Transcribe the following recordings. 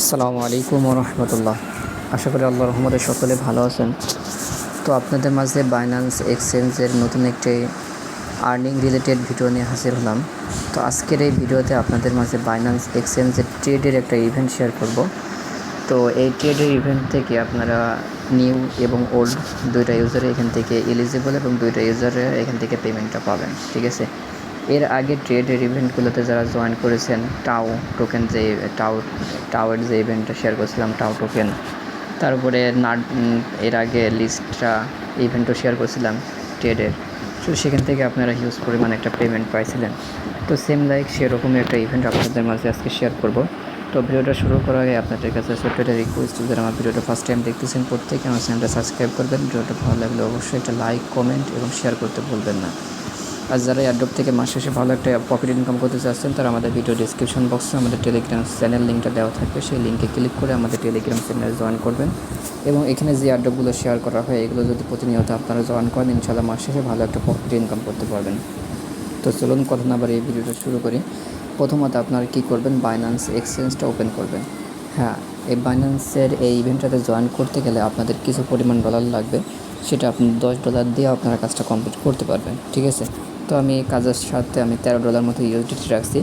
আসসালামু আলাইকুম রহমতুল্লাহ আশা করি আল্লাহ রহমতে সকলে ভালো আছেন। তো আপনাদের মাঝে বাইন্যান্স এক্সচেঞ্জের নতুন একটি আর্নিং রিলেটেড ভিডিও নিয়ে হাজির হলাম। তো আজকের এই ভিডিওতে আপনাদের মাঝে বাইন্যান্স এক্সচেঞ্জের ট্রেডের একটা ইভেন্ট শেয়ার করব। তো এই ট্রেডের ইভেন্ট থেকে আপনারা নিউ এবং ওল্ড দুইটা ইউজারে এখান থেকে এলিজিবল এবং দুইটা ইউজারে এখান থেকে পেমেন্টটা পাবেন। ঠিক আছে? এর আগে ট্রেডের ইভেন্টগুলোতে যারা জয়েন করেছেন টাও টোকেন যে টাও টাওয়ের যে ইভেন্টটা শেয়ার করেছিলাম টাও টোকেন তারপরে নাট এর আগে লিস্টটা ইভেন্টও শেয়ার করেছিলাম ট্রেডের তো সেখান থেকে আপনারা হিউজ পরিমাণ একটা পেমেন্ট পাইছিলেন। তো সেম লাইক সেরকমই একটা ইভেন্ট আপনাদের মাঝে আজকে শেয়ার করব। তো ভিডিওটা শুরু করার আগে আপনাদের কাছে ছোট্ট রিকোয়েস্ট যারা আমার ভিডিওটা ফার্স্ট টাইম দেখতেছেন, প্রত্যেকে আমার চ্যানেলটা সাবস্ক্রাইব করবেন। ভিডিওটা ভালো লাগলে অবশ্যই একটা লাইক কমেন্ট এবং শেয়ার করতে ভুলবেন না। আর যারা এয়ারড্রপ থেকে মাস শেষে ভালো একটা প্রফিট ইনকাম করতে চাচ্ছেন, তারা আমাদের ভিডিও ডিসক্রিপশন বক্সে আমাদের টেলিগ্রাম চ্যানেল লিঙ্কটা দেওয়া থাকবে। সেই লিঙ্কে ক্লিক করে আমাদের টেলিগ্রাম চ্যানেলে জয়েন করবেন। এবং এখানে যে এয়ারড্রপগুলো শেয়ার করা হয়, এগুলো যদি প্রতিনিয়ত আপনারা জয়েন করেন ইনশাল্লাহ মাস শেষে ভালো একটা প্রফিট ইনকাম করতে পারবেন। তো চলুন কথা না এই ভিডিওটা শুরু করি। প্রথমত আপনারা কী করবেন? বাইন্যান্স এক্সচেঞ্জটা ওপেন করবেন। হ্যাঁ এই বাইন্যান্সের এই ইভেন্টটাতে জয়েন করতে গেলে আপনাদের কিছু পরিমাণ ডলার লাগবে। সেটা আপনি দশ ডলার দিয়ে আপনারা কাজটা কমপ্লিট করতে পারবেন। ঠিক আছে? তো আমি কাজের সাথে আমি তেরো ডলার মতো ইউএসডিটি রাখছি।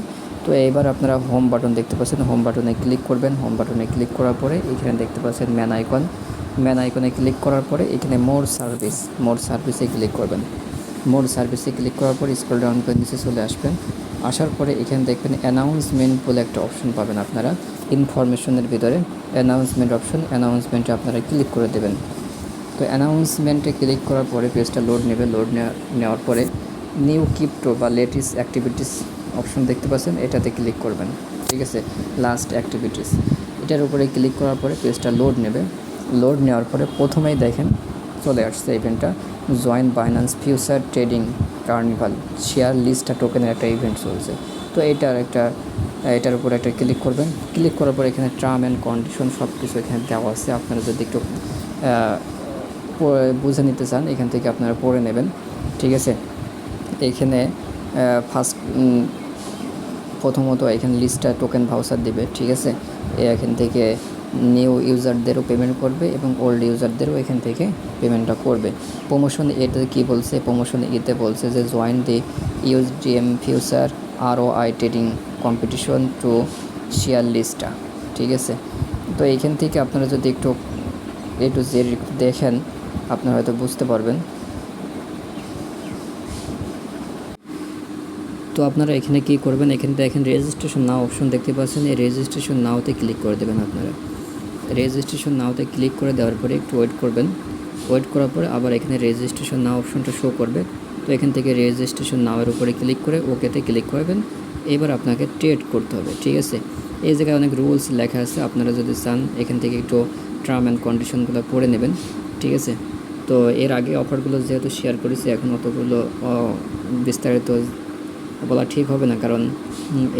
তো এইবার আপনারা হোম বাটন দেখতে পাচ্ছেন হোম বাটনে ক্লিক করবেন। হোম বাটনে ক্লিক করার পরে এখানে দেখতে পাচ্ছেন ম্যান আইকন ম্যান আইকনে ক্লিক করার পরে এখানে মোর সার্ভিস মোর সার্ভিসে ক্লিক করবেন। মোর সার্ভিসে ক্লিক করার পর স্ক্রল ডাউন করে নিচে চলে আসবেন। আসার পরে এখানে দেখবেন অ্যানাউন্সমেন্ট বলে একটা অপশন পাবেন আপনারা ইনফরমেশনের ভিতরে। অ্যানাউন্সমেন্ট অপশন অ্যানাউন্সমেন্টে আপনারা ক্লিক করে দেবেন। তো অ্যানাউন্সমেন্টে ক্লিক করার পরে পেজটা লোড নেবে। লোড নেওয়ার পরে নিউ ক্রিপ্টো বা লেটেস্ট অ্যাক্টিভিটিস অপশন দেখতে পাচ্ছেন, এটাতে ক্লিক করবেন। ঠিক আছে? লাস্ট অ্যাক্টিভিটিস এটার উপরে ক্লিক করার পরে পেজটা লোড নেবে। লোড নেওয়ার পরে প্রথমেই দেখেন চলে আসছে ইভেন্টটা join Binance future trading carnival share লিস্টটা টোকেনের একটা ইভেন্ট চলছে। তো এটার একটা, এটার উপরে একটা ক্লিক করবেন। ক্লিক করার পর এখানে টার্ম অ্যান্ড কন্ডিশন সব কিছু এখানে দেওয়া আছে। আপনারা যদি একটু বুঝে নিতে চান, এখান থেকে আপনারা পড়ে নেবেন। ঠিক আছে? এখানে ফার্স্ট প্রথমত এখানে লিস্টটা টোকেন ভাউচার দেবে, ঠিক আছে? এখান থেকে নিউ ইউজারদেরও পেমেন্ট করবে এবং ওল্ড ইউজারদেরও এখান থেকে পেমেন্টটা করবে। প্রমোশন এতে কী বলছে? প্রমোশন এতে বলছে যে জয়েন দি ইউজডিএম ফিউচার আরও I trading competition to share লিস্টটা ঠিক আছে? তো এখান থেকে আপনারা যদি একটু একটু যে দেখেন, আপনারা হয়তো বুঝতে পারবেন। তো আপনারা এখানে কি করবেন? এখানে দেখেন রেজিস্ট্রেশন নাও অপশন দেখতে পাচ্ছেন। এই রেজিস্ট্রেশন নাওতে ক্লিক করে দেবেন আপনারা। রেজিস্ট্রেশন নাওতে ক্লিক করে দেওয়ার পরে একটু ওয়েট করবেন। ওয়েট করার পরে আবার এখানে রেজিস্ট্রেশন নাও অপশনটা শো করবে। তো এখান থেকে রেজিস্ট্রেশন নাওয়ের উপরে ক্লিক করে ওকেতে ক্লিক করবেন। এবার আপনাকে ট্রেড করতে হবে, ঠিক আছে? এই জায়গায় অনেক রুলস লেখা আছে। আপনারা যদি চান, এখান থেকে একটু টার্ম অ্যান্ড কন্ডিশনগুলো পড়ে নেবেন, ঠিক আছে? তো এর আগে অফারগুলো যেহেতু শেয়ার করেছি, এখন অতগুলো বিস্তারিত বলা ঠিক হবে না, কারণ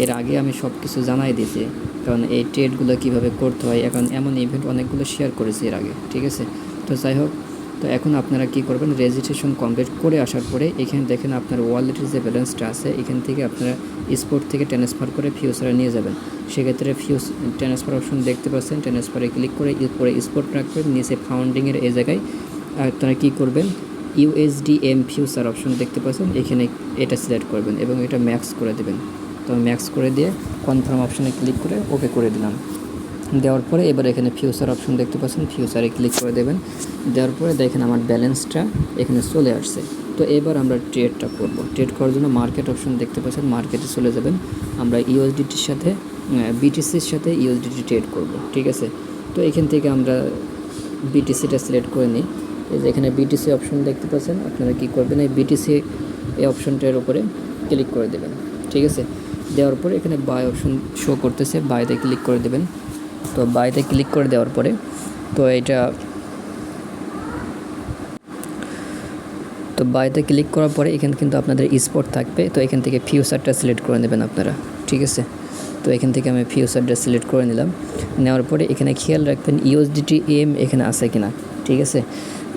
এর আগে আমি সব কিছু জানাই দিয়েছি। কারণ এই ট্রেডগুলো কীভাবে করতে হয়, এখন এমন ইভেন্ট অনেকগুলো শেয়ার করেছি এর আগে, ঠিক আছে? তো যাই হোক, তো এখন আপনারা কি করবেন রেজিস্ট্রেশন কমপ্লিট করে আসার পরে এখানে দেখেন আপনার ওয়ালেটের যে ব্যালেন্সটা আছে, এখান থেকে আপনারা স্পোর্ট থেকে ট্রান্সফার করে ফিউচারে নিয়ে যাবেন। সেক্ষেত্রে ফিউজ ট্রান্সফার অপশন দেখতে পাচ্ছেন ট্রান্সফারে ক্লিক করে পরে স্পোর্ট রাখবেন, নিচে ফাউন্ডিংয়ের এই জায়গায়। আপনারা কী করবেন ইউএসডিএম ফিউচার অপশন দেখতে পাচ্ছেন, এখানে এটা সিলেক্ট করবেন এবং এটা ম্যাক্স করে দেবেন। তো ম্যাক্স করে দিয়ে কনফার্ম অপশনে ক্লিক করে ওকে করে দিলাম। দেওয়ার পরে এবার এখানে ফিউচার অপশন দেখতে পাচ্ছেন ফিউচারে ক্লিক করে দেবেন। দেওয়ার পরে দেখেন আমার ব্যালেন্সটা এখানে চলে আসছে। তো এবার আমরা ট্রেডটা করব। ট্রেড করার জন্য মার্কেট অপশন দেখতে পাচ্ছেন মার্কেটে চলে যাবেন। আমরা ইউএসডিটির সাথে বিটিসির সাথে ইউএসডিটি ট্রেড করব, ঠিক আছে? তো এখান থেকে আমরা বিটিসিটা সিলেক্ট করে নিই। এই যে এখানে বিটিসি অপশন দেখতে পাচ্ছেন, আপনারা কী করবেন? এই বিটিসি এই অপশনটার উপরে ক্লিক করে দেবেন। ঠিক আছে? দেওয়ার পরে এখানে বাই অপশন শো করতেছে বাইতে ক্লিক করে দেবেন। তো বাইতে ক্লিক করে দেওয়ার পরে, তো এটা তো বাইতে ক্লিক করার পরে এখানে কিন্তু আপনাদের স্পট থাকবে। তো এখান থেকে ফিউচারটা সিলেক্ট করে নেবেন আপনারা। ঠিক আছে? তো এখান থেকে আমি ফিউচারটা সিলেক্ট করে নিলাম। নেওয়ার পরে এখানে খেয়াল রাখবেন ইউএসডিটি এম এখানে আছে কিনা। ঠিক আছে?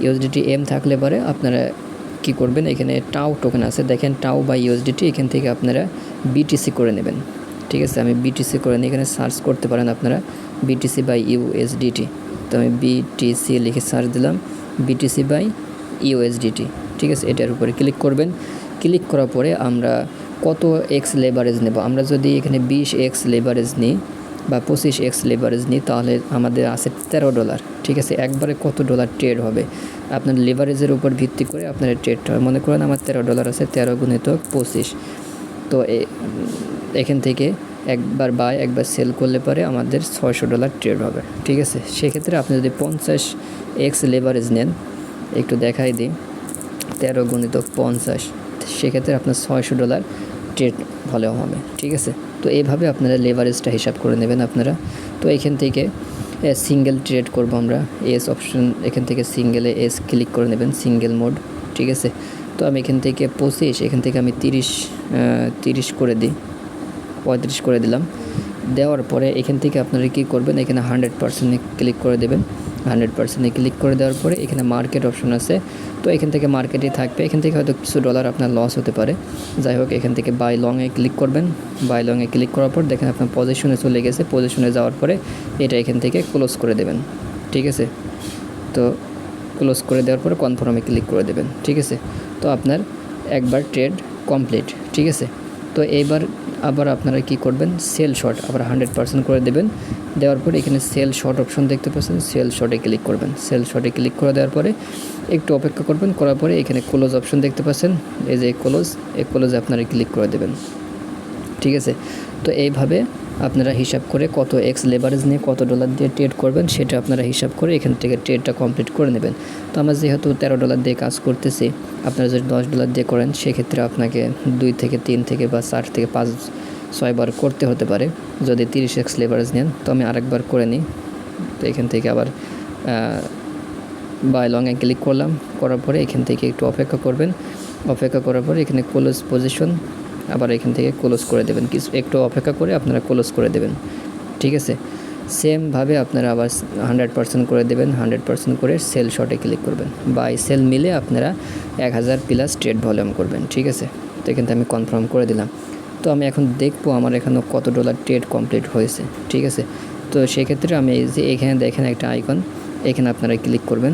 ইউএসডিটি এম থাকলে পরে আপনারা কি করবেন? এখানে টাও টোকেন আছে। দেখেন টাও বা ইউএসডিটি এখান থেকে আপনারা বিটিসি করে নেবেন। ঠিক আছে? আমি বিটিসি করে নিই এখানে সার্চ করতে পারেন আপনারা। বিটিসি বাই ইউএসডিটি তো আমি বিটিসি লিখে সার্চ দিলাম। বিটিসি বাই ইউএসডিটি ঠিক আছে? এটার উপরে ক্লিক করবেন। ক্লিক করার পরে আমরা কত এক্স লেবারেজ নেব? আমরা যদি এখানে বিশ এক্স লেবারেজ নিই বা পঁচিশ এক্স লেবারেজ নিই, তাহলে আমাদের আছে তেরো ডলার। ঠিক আছে, একবারে কত ডলার ট্রেড হবে? আপনার লেভারেজের উপর ভিত্তি করে আপনার ট্রেডটা মনে করেন আমার তেরো ডলার আছে, তেরো গুণিত পঁচিশ। তো এখান থেকে একবার বাই একবার সেল করলে পরে আমাদের ছয়শো ডলার ট্রেড হবে। ঠিক আছে, সেক্ষেত্রে আপনি যদি পঞ্চাশ এক্স লেভারেজ নেন, একটু দেখাই দিই। তেরো গুণিত পঞ্চাশ, সেক্ষেত্রে আপনার ছয়শো ডলার ট্রেড ভলিউম হবে। ঠিক আছে তো এইভাবে আপনারা লেভারেজটা হিসাব করে নেবেন আপনারা। তো এখান থেকে সিঙ্গেল ট্রেড করব আমরা। এস অপশন এখান থেকে সিঙ্গেলে এস ক্লিক করে নেবেন সিঙ্গেল মোড ঠিক আছে? তো আমি এখান থেকে পঁচিশ, এখান থেকে আমি তিরিশ তিরিশ করে দিই, পঁয়ত্রিশ করে দিলাম। দেওয়ার পরে এখান থেকে আপনারা কী করবেন? এখানে হান্ড্রেড পার্সেন্টে ক্লিক করে দেবেন। হান্ড্রেড পার্সেন্টে ক্লিক করে দেওয়ার পরে এখানে মার্কেট অপশন আছে। তো এখান থেকে মার্কেটে থাকবে। এখান থেকে হয়তো কিছু ডলার আপনার লস হতে পারে। যাই হোক, এখান থেকে বাই লংয়ে ক্লিক করবেন। বাই লংয়ে ক্লিক করার পর দেখেন আপনার পজিশনে চলে গেছে। পজিশনে যাওয়ার পরে এটা এখান থেকে ক্লোজ করে দেবেন। ঠিক আছে? তো ক্লোজ করে দেওয়ার পরে কনফার্মে ক্লিক করে দেবেন। ঠিক আছে? তো আপনার একবার ট্রেড কমপ্লিট ঠিক আছে? তো এইবার আবার আপনারা কি করবেন? সেল শট আবার হান্ড্রেড পার্সেন্ট করে দেবেন। দেওয়ার পরে এখানে সেল শর্ট অপশন দেখতে পাচ্ছেন। সেল শটে ক্লিক করবেন। সেল শটে ক্লিক করে দেওয়ার পরে একটু অপেক্ষা করবেন। করার পরে এখানে ক্লোজ অপশন দেখতে পাচ্ছেন। এই যে ক্লোজ এই ক্লোজে আপনারা ক্লিক করে দেবেন। ঠিক আছে? তো এইভাবে আপনারা হিসাব করে কত এক্স লেবারেজ নিয়ে কত ডলার দিয়ে ট্রেড করবেন, সেটা আপনারা হিসাব করে এখান থেকে ট্রেডটা কমপ্লিট করে নেবেন। তো আমরা যেহেতু তেরো ডলার দিয়ে কাজ করতেছি, আপনারা যদি দশ ডলার দিয়ে করেন, সেক্ষেত্রে আপনাকে দুই থেকে তিন থেকে বা চার থেকে পাঁচ ছয়বার করতে হতে পারে। যদি তিরিশ এক্স লেবারেজ নেন, তো আমি আরেকবার করে নিই। তো এখান থেকে আবার বাই লংয়ে ক্লিক করলাম। করার পরে এখান থেকে একটু অপেক্ষা করবেন। অপেক্ষা করার পরে এখানে ক্লোজ পজিশন আবার এখান থেকে ক্লোজ করে দেবেন। কিছু, একটু অপেক্ষা করে আপনারা ক্লোজ করে দেবেন। ঠিক আছে? সেমভাবে আপনারা আবার হান্ড্রেড পার্সেন্ট করে দেবেন। হান্ড্রেড পার্সেন্ট করে সেল শর্টে ক্লিক করবেন। বাই সেল মিলে আপনারা এক হাজার প্লাস ট্রেড ভলিউম করবেন। ঠিক আছে? তো এখান থেকে আমি কনফার্ম করে দিলাম। তো আমি এখন দেখব আমার এখানে কত ডলার ট্রেড কমপ্লিট হয়েছে। ঠিক আছে? তো সেক্ষেত্রে আমি এই যে এখানে দেখেন একটা আইকন এখানে আপনারা ক্লিক করবেন।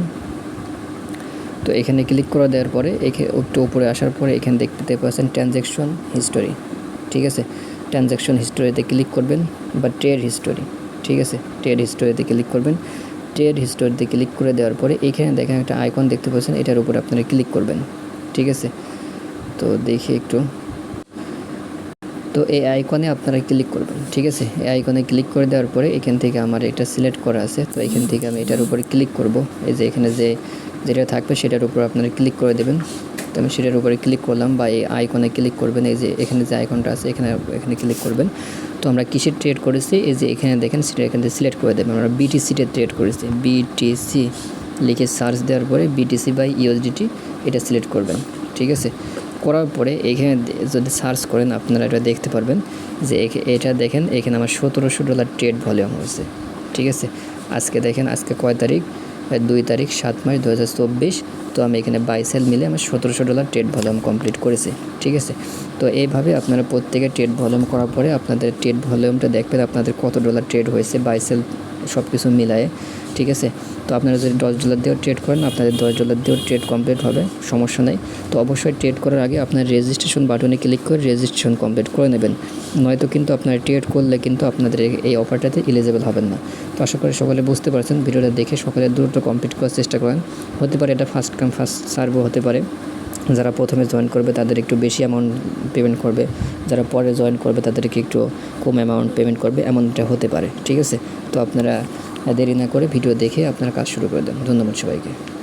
তো এখানে ক্লিক করে দেওয়ার পরে এখে একটু উপরে আসার পরে এখানে দেখতে পাচ্ছেন ট্রানজ্যাকশন হিস্টোরি ঠিক আছে? ট্রানজ্যাকশন হিস্টোরিতে ক্লিক করবেন বা ট্রেড হিস্টোরি ঠিক আছে? ট্রেড হিস্টোরিতে ক্লিক করবেন। ট্রেড হিস্টোরিতে ক্লিক করে দেওয়ার পরে এখানে দেখেন একটা আইকন দেখতে পাচ্ছেন, এটার উপরে আপনারা ক্লিক করবেন, ঠিক আছে? তো দেখি একটু। তো এই আইকনে আপনারা ক্লিক করবেন, ঠিক আছে? এই আইকনে ক্লিক করে দেওয়ার পরে এখান থেকে আমার এটা সিলেক্ট করা আছে। তো এখান থেকে আমি এটার উপরে ক্লিক করব। এই যে এখানে যে, যেটা থাকবে সেটার উপর আপনারা ক্লিক করে দেবেন। তো আমি সেটার উপরে ক্লিক করলাম বা এই আইকনে ক্লিক করবেন। এই যে এখানে যে আইকনটা আছে, এখানে এখানে ক্লিক করবেন। তো আমরা কিসের ট্রেড করেছি? এই যে এখানে দেখেন, সেটা এখান থেকে সিলেক্ট করে দেবেন। আমরা বিটিসিতে ট্রেড করেছি। বিটিসি লিখে সার্চ দেওয়ার পরে বিটিসি বাই ইউএসডিটি এটা সিলেক্ট করবেন, ঠিক আছে? করার পরে এখানে যদি সার্চ করেন, আপনারা এটা দেখতে পারবেন যে এটা দেখেন, এখানে আমার সতেরোশো ডলার ট্রেড ভলিউম হয়েছে, ঠিক আছে? আজকে দেখেন, আজকে কয় তারিখ? দুই তারিখ, সাত মাস দু হাজার চব্বিশ। তো আমি এখানে বাইসেল মিলে আমার সতেরোশো ডলার ট্রেড ভলিউম কমপ্লিট করেছি, ঠিক আছে? তো এইভাবে আপনারা প্রত্যেকে ট্রেড ভলিউম করার পরে আপনাদের ট্রেড ভলিউমটা দেখবেন, আপনাদের কত ডলার ট্রেড হয়েছে বাইসেল সব কিছু মিলায়ে, ঠিক আছে? তো আপনারা যদি দশ ডলার দিয়েও ট্রেড করেন, আপনাদের দশ ডলার দিয়েও ট্রেড কমপ্লিট হবে, সমস্যা নেই। তো অবশ্যই ট্রেড করার আগে আপনার রেজিস্ট্রেশন বাটনে ক্লিক করে রেজিস্ট্রেশন কমপ্লিট করে নেবেন। নয়তো কিন্তু আপনারা ট্রেড করলে কিন্তু আপনাদের এই- অফারটাতে এলিজেবল হবেন না। তো আশা করি সকলে বুঝতে পারছেন, ভিডিওটা দেখে সকলে দ্রুত কমপ্লিট করার চেষ্টা করেন। হতে পারে এটা ফার্স্ট কাম ফার্স্ট সার্ভও হতে পারে। যারা প্রথমে জয়েন করবে তাদের একটু বেশি অ্যামাউন্ট পেমেন্ট করবে। যারা পরে জয়েন করবে তাদেরকে একটু কম অ্যামাউন্ট পেমেন্ট করবে, এমনটা হতে পারে, ঠিক আছে? তো আপনারা দেরি না করে ভিডিও দেখে আপনারা কাজ শুরু করে দেন। ধন্যবাদ সবাইকে।